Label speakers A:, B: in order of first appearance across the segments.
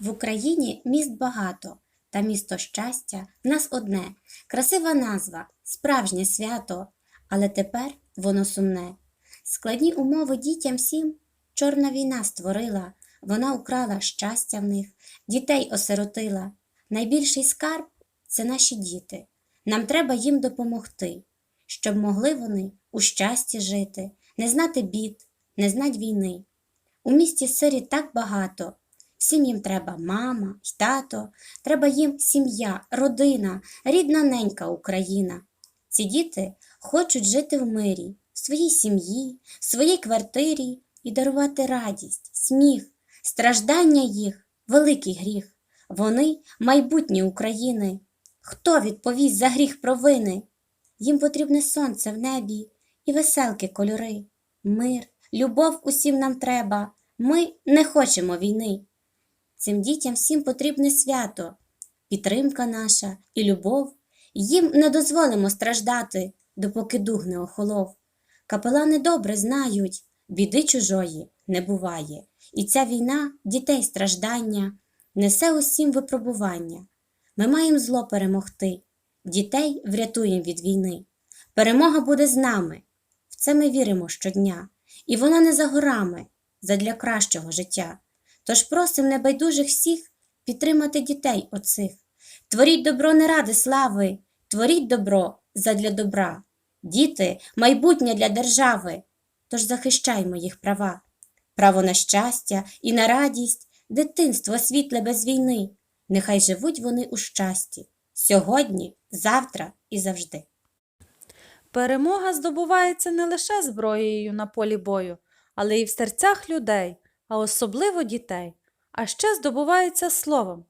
A: В Україні міст багато, та місто щастя в нас одне, красива назва, справжнє свято, але тепер воно сумне. Складні умови дітям всім чорна війна створила, вона украла щастя в них, дітей осиротила. Найбільший скарб це наші діти. Нам треба їм допомогти, щоб могли вони у щасті жити, не знати бід, не знать війни. У місті сирі так багато. Всім їм треба мама й тато, треба їм сім'я, родина, рідна ненька Україна. Ці діти хочуть жити в мирі, в своїй сім'ї, в своїй квартирі і дарувати радість, сміх, страждання їх великий гріх. Вони майбутнє України. Хто відповість за гріх провини? Їм потрібне сонце в небі і веселки кольори. Мир, любов усім нам треба. Ми не хочемо війни. Цим дітям всім потрібне свято, підтримка наша і любов. Їм не дозволимо страждати, допоки дух не охолов. Капелани добре знають, біди чужої не буває, і ця війна дітей страждання несе усім випробування. Ми маємо зло перемогти, дітей врятуємо від війни. Перемога буде з нами. В це ми віримо щодня, і вона не за горами задля кращого життя. Тож просим небайдужих всіх підтримати дітей оцих. Творіть добро не ради слави, творіть добро задля добра. Діти майбутнє для держави. Тож захищаймо їх права, право на щастя і на радість, дитинство світле без війни. Нехай живуть вони у щасті сьогодні, завтра і завжди.
B: Перемога здобувається не лише зброєю на полі бою, але й в серцях людей, а особливо дітей, а ще здобувається словом.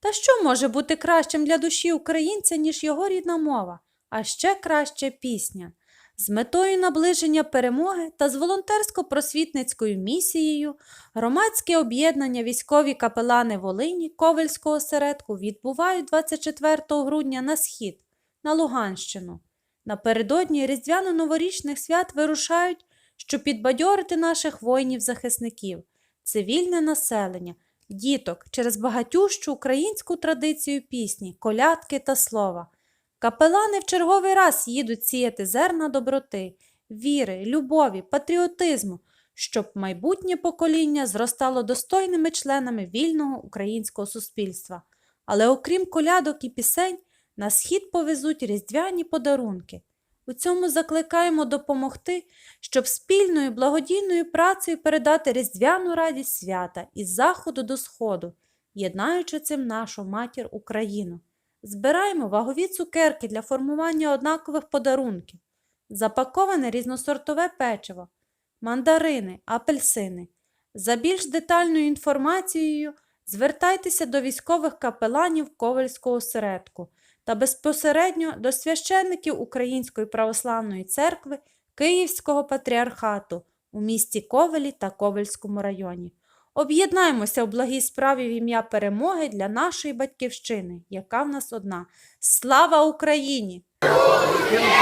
B: Та що може бути кращим для душі українця, ніж його рідна мова, а ще краще пісня? З метою наближення перемоги та з волонтерсько-просвітницькою місією громадське об'єднання військові капелани Волині Ковельського осередку відбувають 24 грудня на схід, на Луганщину. Напередодні різдвяно-новорічних свят вирушають, щоб підбадьорити наших воїнів-захисників, цивільне населення, діток через багатющу українську традицію пісні, колядки та слова. Капелани в черговий раз їдуть сіяти зерна доброти, віри, любові, патріотизму, щоб майбутнє покоління зростало достойними членами вільного українського суспільства. Але окрім колядок і пісень, на схід повезуть різдвяні подарунки. У цьому закликаємо допомогти, щоб спільною благодійною працею передати різдвяну радість свята із заходу до сходу, єднаючи цим нашу матір Україну. Збираємо вагові цукерки для формування однакових подарунків, запаковане різносортове печиво, мандарини, апельсини. За більш детальною інформацією звертайтеся до військових капеланів Ковальського осередку та безпосередньо до священників Української православної церкви Київського патріархату у місті Ковелі та Ковельському районі. Об'єднаємося в благій справі в ім'я перемоги для нашої батьківщини, яка в нас одна. Слава Україні!
C: Україні!